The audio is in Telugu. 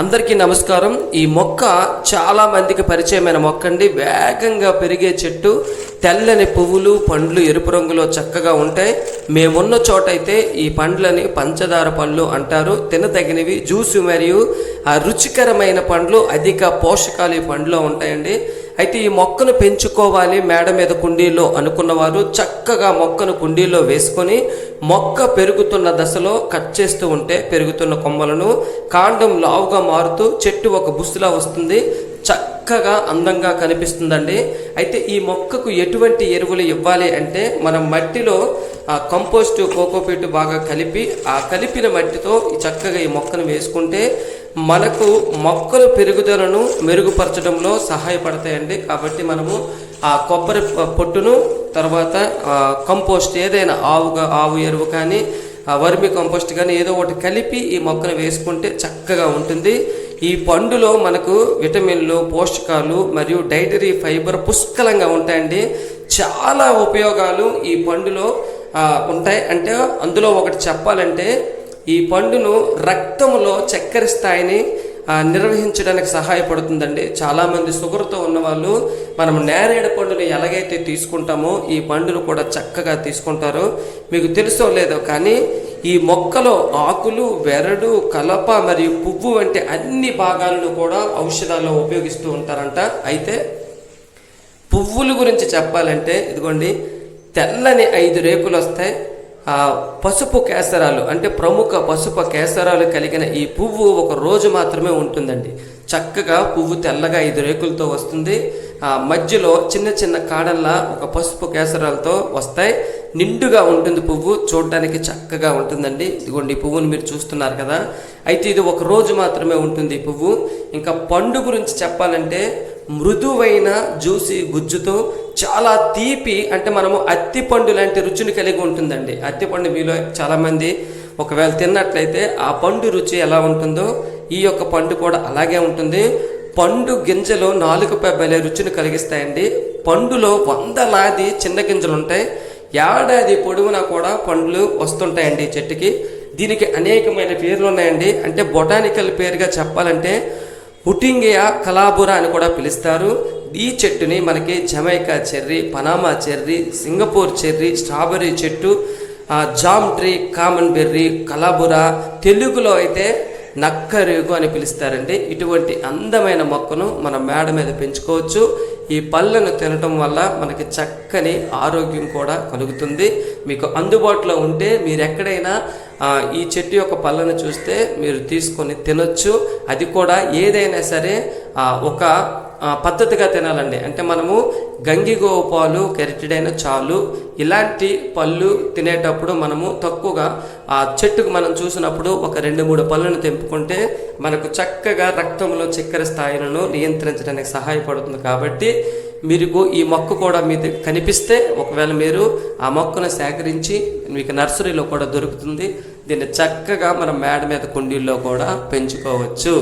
అందరికీ నమస్కారం. ఈ మొక్క చాలా మందికి పరిచయమైన మొక్క అండి వేగంగా పెరిగే చెట్టు తెల్లని పువ్వులు పండ్లు ఎరుపు రంగులో చక్కగా ఉంటాయి. మేమున్న చోటైతే ఈ పండ్లని పంచదార పండ్లు అంటారు. తినదగినవి జ్యూస్ మరియు ఆ రుచికరమైన పండ్లు అధిక పోషకాలు ఈ పండ్లో ఉంటాయండి. అయితే ఈ మొక్కను పెంచుకోవాలి మేడ మీద కుండీలో అనుకున్న వారు చక్కగా మొక్కను కుండీలో వేసుకొని మొక్క పెరుగుతున్న దశలో కట్ చేస్తూ ఉంటే పెరుగుతున్న కొమ్మలను కాండం లావుగా మారుతూ చెట్టు ఒక బుస్సులా వస్తుంది. చక్కగా అందంగా కనిపిస్తుందండి. అయితే ఈ మొక్కకు ఎటువంటి ఎరువులు ఇవ్వాలి అంటే మనం మట్టిలో ఆ కంపోస్ట్ కోకోపీటు బాగా కలిపి ఆ కలిపిన మట్టితో చక్కగా ఈ మొక్కను వేసుకుంటే మనకు మొక్కల పెరుగుదలను మెరుగుపరచడంలో సహాయపడతాయండి. కాబట్టి మనము ఆ కొబ్బరి పొట్టును తర్వాత కంపోస్ట్ ఏదైనా ఆవుగా ఆవు ఎరువు కానీ వర్మి కంపోస్ట్ కానీ ఏదో ఒకటి కలిపి ఈ మొక్కను వేసుకుంటే చక్కగా ఉంటుంది. ఈ పండులో మనకు విటమిన్లు పోషకాలు మరియు డైటరీ ఫైబర్ పుష్కలంగా ఉంటాయండి. చాలా ఉపయోగాలు ఈ పండులో ఉంటాయి. అంటే అందులో ఒకటి చెప్పాలంటే ఈ పండును రక్తంలో చక్కెర స్థాయిని నిర్వహించడానికి సహాయపడుతుందండి. చాలామంది షుగర్తో ఉన్నవాళ్ళు మనం నేరేడు పండుని ఎలాగైతే తీసుకుంటామో ఈ పండును కూడా చక్కగా తీసుకుంటారు. మీకు తెలుసో లేదో కానీ ఈ మొక్కలో ఆకులు వెరడు కలప మరియు పువ్వు వంటి అన్ని భాగాలను కూడా ఔషధాల్లో ఉపయోగిస్తూ ఉంటారంట. అయితే పువ్వుల గురించి చెప్పాలంటే ఇదిగోండి తెల్లని ఐదు రేకులు వస్తాయి పసుపు కేసరాలు అంటే ప్రముఖ పసుపు కేసరాలు కలిగిన ఈ పువ్వు ఒక రోజు మాత్రమే ఉంటుందండి. చక్కగా పువ్వు తెల్లగా ఐదు రేకులతో వస్తుంది. ఆ మధ్యలో చిన్న చిన్న కాడల్లా ఒక పసుపు కేసరాలతో వస్తాయి. నిండుగా ఉంటుంది పువ్వు చూడడానికి చక్కగా ఉంటుందండి. ఇదిగోండి ఈ పువ్వును మీరు చూస్తున్నారు కదా. అయితే ఇది ఒక రోజు మాత్రమే ఉంటుంది ఈ పువ్వు. ఇంకా పండు గురించి చెప్పాలంటే మృదువైన జ్యూసీ గుజ్జుతో చాలా తీపి అంటే మనము అత్తిపండు లాంటి రుచిని కలిగి ఉంటుందండి. అత్తిపండు మీలో చాలామంది ఒకవేళ తిన్నట్లయితే ఆ పండు రుచి ఎలా ఉంటుందో ఈ యొక్క పండు కూడా అలాగే ఉంటుంది. పండు గింజలు నాలుగుపై భలే రుచిని కలిగిస్తాయండి. పండులో వందలాది చిన్న గింజలు ఉంటాయి ఏడాది పొడవునా కూడా పండ్లు వస్తుంటాయండి చెట్టుకి. దీనికి అనేకమైన పేర్లు ఉన్నాయండి. అంటే బొటానికల్ పేరుగా చెప్పాలంటే హుటింగియా కలాబురా అని కూడా పిలుస్తారు. ఈ చెట్టుని మనకి Jamaica cherry Panama cherry Singapore cherry strawberry చెట్టు jam tree common berry calabura తెలుగులో అయితే నక్కరేగు అని పిలుస్తారండి. ఇటువంటి అందమైన మొక్కను మన మేడ మీద పెంచుకోవచ్చు. ఈ పళ్ళను తినటం వల్ల మనకి చక్కని ఆరోగ్యం కూడా కలుగుతుంది. మీకు అందుబాటులో ఉంటే మీరు ఎక్కడైనా ఈ చెట్టు యొక్క పళ్ళను చూస్తే మీరు తీసుకొని తినొచ్చు. అది కూడా ఏదైనా సరే ఒక పద్ధతిగా తినాలండి. అంటే మనము గంగిగోవు పాలు కెరటిడైన చాలు ఇలాంటి పళ్ళు తినేటప్పుడు మనము తక్కువగా ఆ చెట్టుకు మనం చూసినప్పుడు ఒక రెండు మూడు పళ్ళను తెంపుకుంటే మనకు చక్కగా రక్తంలో చక్కెర స్థాయిలను నియంత్రించడానికి సహాయపడుతుంది. కాబట్టి మీకు ఈ మొక్క కూడా మీ కనిపిస్తే ఒకవేళ మీరు ఆ మొక్కను సేకరించి మీకు నర్సరీలో కూడా దొరుకుతుంది. దీన్ని చక్కగా మన మేడ మీద కుండీల్లో కూడా పెంచుకోవచ్చు.